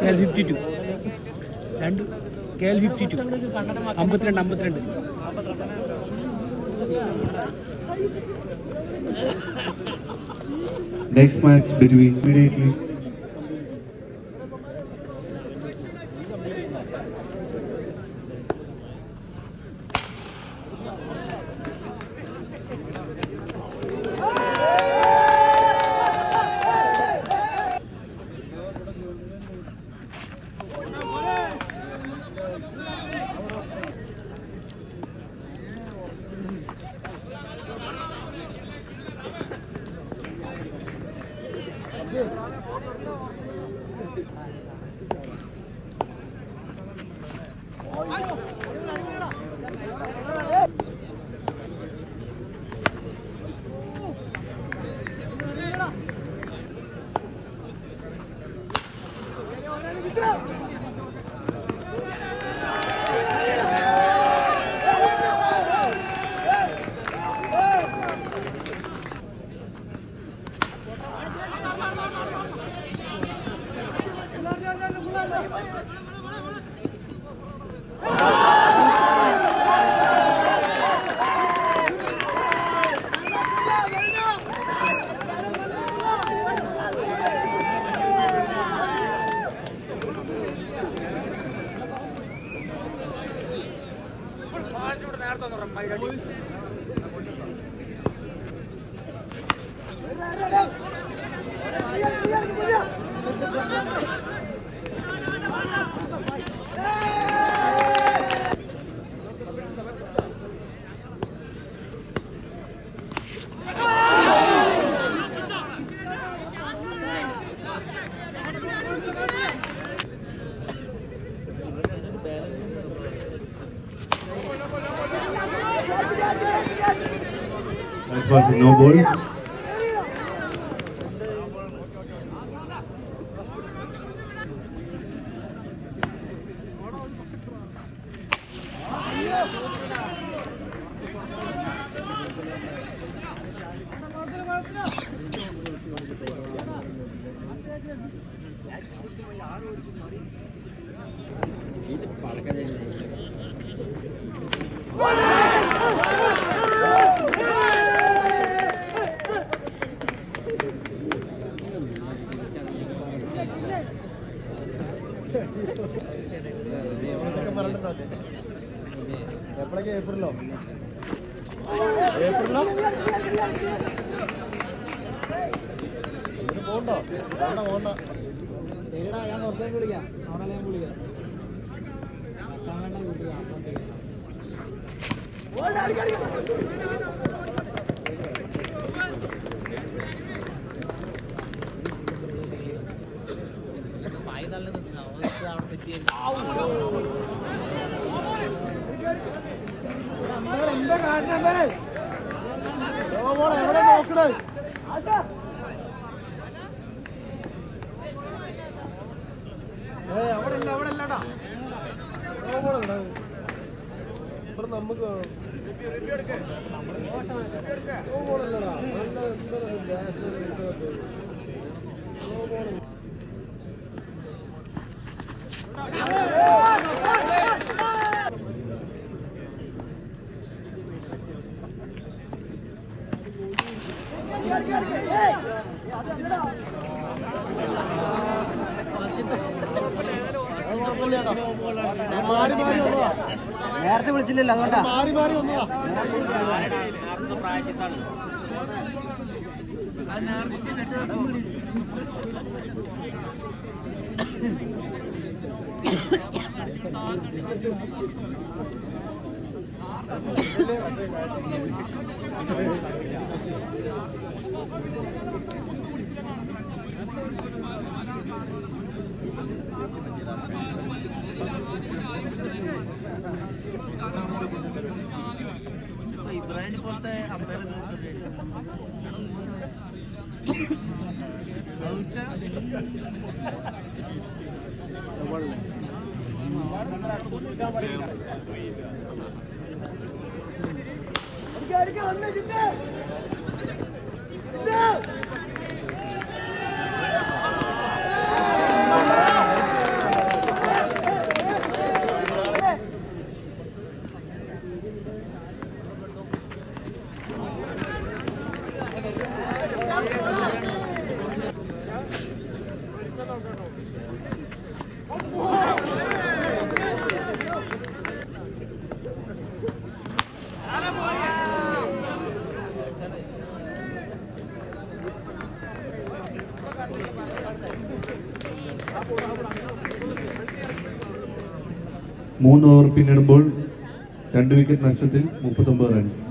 K L fifty two രണ്ട്. K L fifty two അമ്പത്തിരണ്ട് അമ്പത്തിരണ്ട്. Next match between immediately. cuando rompa el was noble. എപ്പോഴൊക്കെ ഏപ്രിലോ ഏപ്രിലോ പോണ്ടോ വേണ്ട പോണ്ട ശരിടാ ഞാൻ പുറത്തേക്ക് വിളിക്കാം അവിടെ ഞാൻ വിളിക്കാം എത്താൻ വേണ്ട വിളിക്കാം എവിടെ നോക്കണേ അവിടെ ഇല്ല അവിടെ ഇല്ലടാ ഇവിടെ. നമുക്ക് മോളെ, ഇല്ലടാ. നല്ല എന്തൊരു ഗ്യാസ് ഇട്ടത്. ഓ, മോളെ. മാറി മാറി വന്നതാ നേരത്തെ വിളിച്ചില്ലല്ലോ അതുകൊണ്ടാ മാറി മാറി വന്നതാ ഇബ്രാഹിം പോലത്തെ അമ്പയർ അടിക്കാൻ വന്നിട്ടുണ്ട് മൂന്ന് ഓവർ പിന്നിടുമ്പോൾ രണ്ട് വിക്കറ്റ് നഷ്ടത്തിൽ മുപ്പത്തൊമ്പത് runs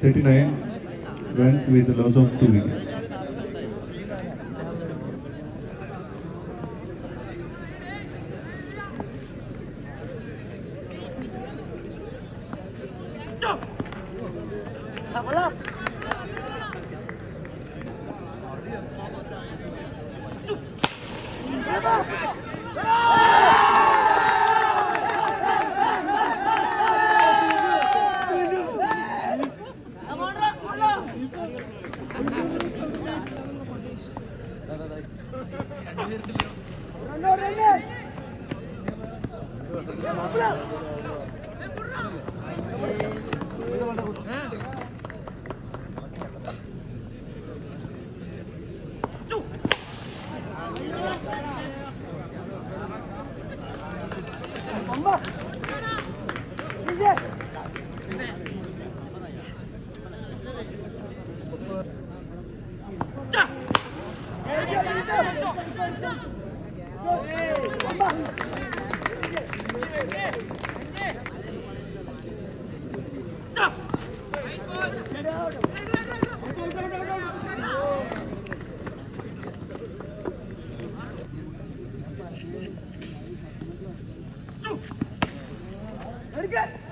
thirty nine runs with loss of two wickets രണ്ടു പേരുണ്ടല്ലോ very good.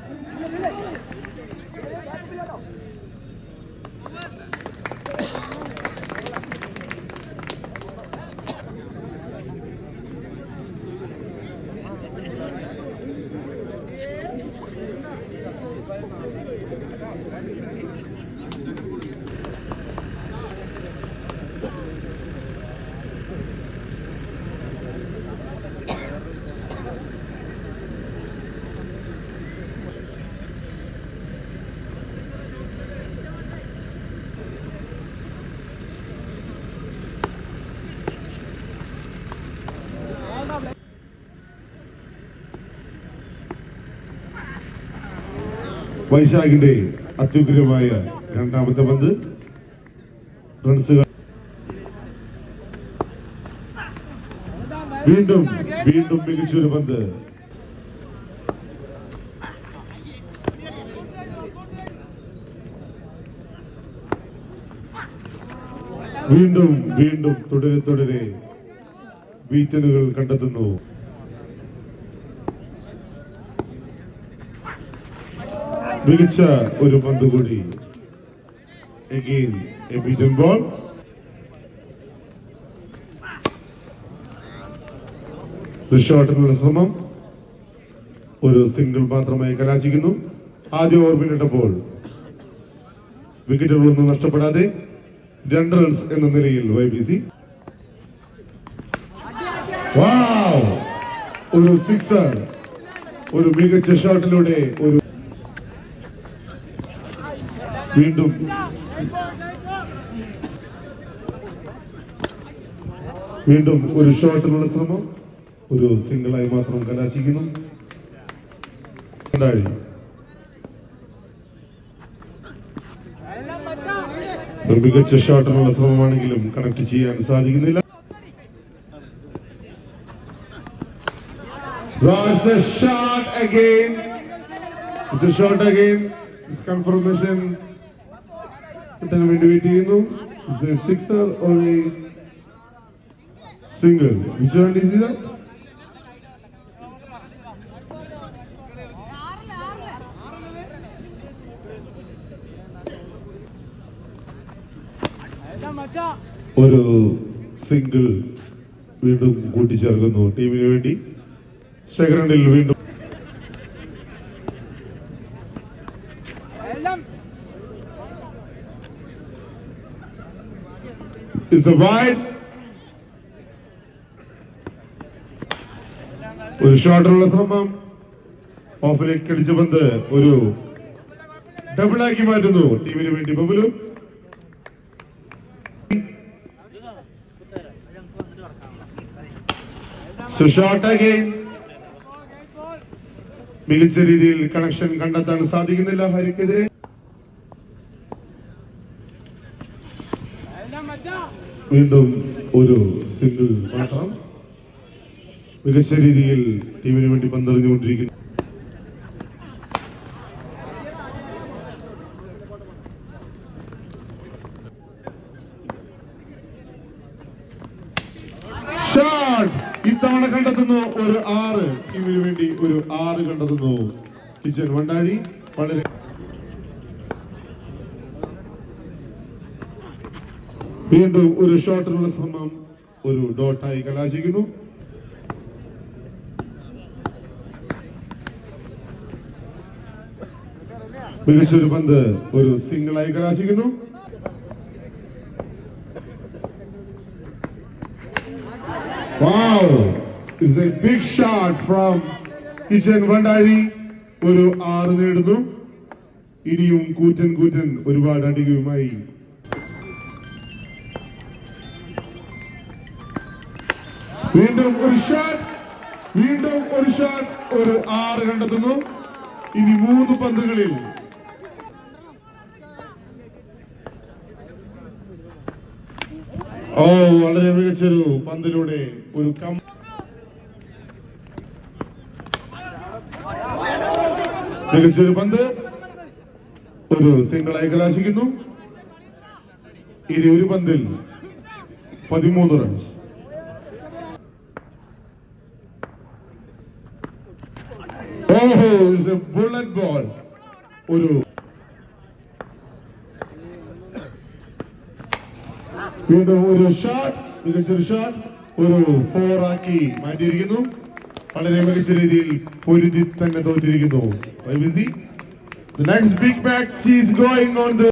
വൈശാഖിന്റെ അത്യുഗ്രമായ രണ്ടാമത്തെ പന്ത്. റൺസുകൾ വീണ്ടും വീണ്ടും മികച്ചൊരു പന്ത്. വീണ്ടും വീണ്ടും തുടരെ തുടരെ വീറ്റലുകൾ കണ്ടെത്തുന്നു. മികച്ച ഒരു പന്ത് കൂടി. Beaten ball. ഷോട്ടിനുള്ള ശ്രമം. ഒരു സിംഗിൾ മാത്രമായി കലാശിക്കുന്നു. ആദ്യ ഓർമ്മയിലിട്ടപ്പോൾ വിക്കറ്റുകളൊന്നും നഷ്ടപ്പെടാതെ രണ്ട് റൺസ് എന്ന നിലയിൽ വൈ ബി സി ഒരു സിക്സർ ഒരു മികച്ച ഷോട്ടിലൂടെ ഒരു വീണ്ടും വീണ്ടും ഒരു ഷോട്ടിനുള്ള ശ്രമം ഒരു സിംഗിളായി മാത്രം കലാശിക്കുന്നു കൊണ്ടാടി. മികച്ച ഷോട്ടിനുള്ള ശ്രമമാണെങ്കിലും കണക്ട് ചെയ്യാൻ സാധിക്കുന്നില്ല It's a shot. കിട്ടാൻ വേണ്ടി വെയിറ്റ് ചെയ്യുന്നു. Sixer or a single which one is that? ഒരു സിംഗിൾ വീണ്ടും കൂട്ടിച്ചേർക്കുന്നു ടീമിന് വേണ്ടി. സെക്കൻഡിൽ വീണ്ടും It's a wide. ഒരു ഷോട്ടിനുള്ള ശ്രമം. ഓഫിലേക്ക് അടിച്ച പന്ത് ഒരു ഡബിൾ ആക്കി മാറ്റുന്നു. ടീമിന് വേണ്ടി ബബുലു. മികച്ച രീതിയിൽ കണക്ഷൻ കണ്ടെത്താൻ സാധിക്കുന്നില്ല ഹരിക്കെതിരെ. വീണ്ടും ഒരു സിംഗിൾ മാത്രം മികച്ച രീതിയിൽ ടീമിന് വേണ്ടി പന്തെറിഞ്ഞുകൊണ്ടിരിക്കുന്നു. ഇത്തവണ കണ്ടെത്തുന്നു ഒരു ആറ്. ടീമിന് വേണ്ടി ഒരു ആറ് കണ്ടെത്തുന്നു. കിച്ചൻ വണ്ടാഴി വളരെ വീണ്ടും ഒരു ഷോട്ടിനുള്ള ശ്രമം ഒരു ഡോട്ടായി കലാശിക്കുന്നു. മികച്ചൊരു പന്ത് ഒരു സിംഗിളായി കലാശിക്കുന്നു! എ ബിഗ് ഷോട്ട് ഒരു ആറ് നേടുന്നു. ഇനിയും കൂറ്റൻ കൂറ്റൻ ഒരുപാട് അടികളുമായി വീണ്ടും ഒരു ഷോട്ട് വീണ്ടും ഒരു ഷോട്ട് ഒരു ആറ് കണ്ടെത്തുന്നു. ഇനി മൂന്ന് പന്തുകളിൽ. ഓ വളരെ മികച്ചൊരു പന്തിലൂടെ ഒരു കം മികച്ചൊരു പന്ത്. ഒരു സിംഗിളായി കലാശിക്കുന്നു. ഇനി ഒരു പന്തിൽ പതിമൂന്ന് റൺസ് ഓഹോ ഇറ്റ്സ് എ ബുള്ളറ്റ് ബോൾ ഒരു വീണ്ടും ഒരു ഷോട്ട് മികച്ചൊരു ഷോട്ട് ഒരു ഫോർ ആക്കി മാറ്റിയിരിക്കുന്നു. വളരെ മികച്ച രീതിയിൽ പൊരുതി തന്നെ തോറ്റിരിക്കുന്നു. By BC The next big match is going on the